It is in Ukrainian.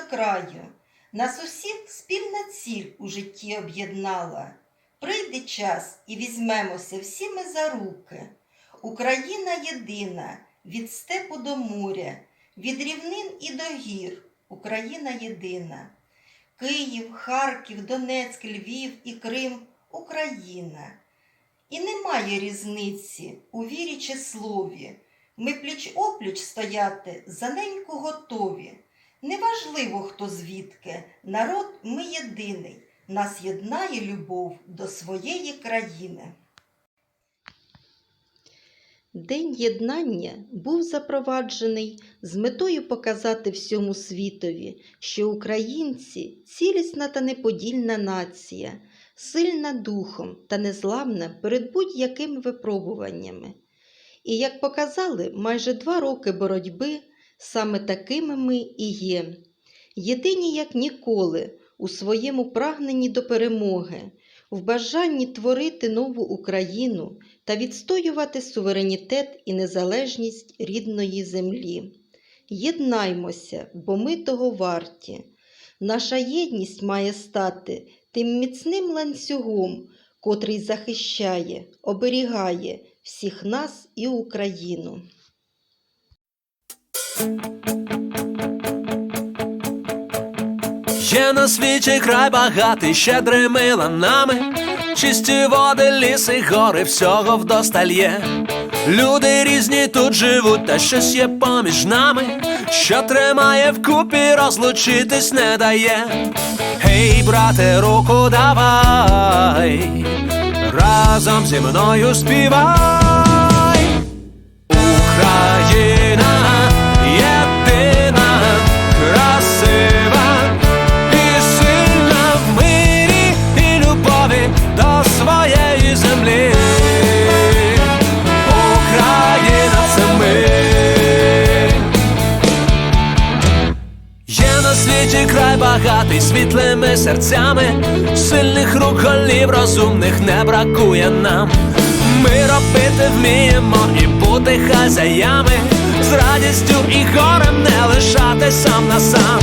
краю. Нас усіх спільна ціль у житті об'єднала. Прийде час і візьмемося всі ми за руки. Україна єдина, від степу до моря, від рівнин і до гір. Україна єдина. Київ, Харків, Донецьк, Львів і Крим Україна. І немає різниці у вірі чи слові. Ми пліч опліч стояти за неньку готові. Неважливо, хто звідки, народ ми єдиний, нас єднає любов до своєї країни. День єднання був запроваджений з метою показати всьому світові, що українці цілісна та неподільна нація, сильна духом та незламна перед будь-якими випробуваннями. І як показали майже два роки боротьби, саме такими ми і є. Єдині як ніколи у своєму прагненні до перемоги, в бажанні творити нову Україну та відстоювати суверенітет і незалежність рідної землі. Єднаймося, бо ми того варті. Наша єдність має стати тим міцним ланцюгом, котрий захищає, оберігає всіх нас і Україну. Є на світі край багатий щедрими ланами, чисті води, ліси, гори, всього вдосталь є. Люди різні тут живуть, та щось є поміж нами, що тримає вкупі, розлучитись не дає. Гей, брате, руку давай, разом зі мною співай. Багатий світлими серцями, сильних рук голів розумних не бракує нам. Ми робити вміємо і бути хазяями, з радістю і горем не лишати сам на сам.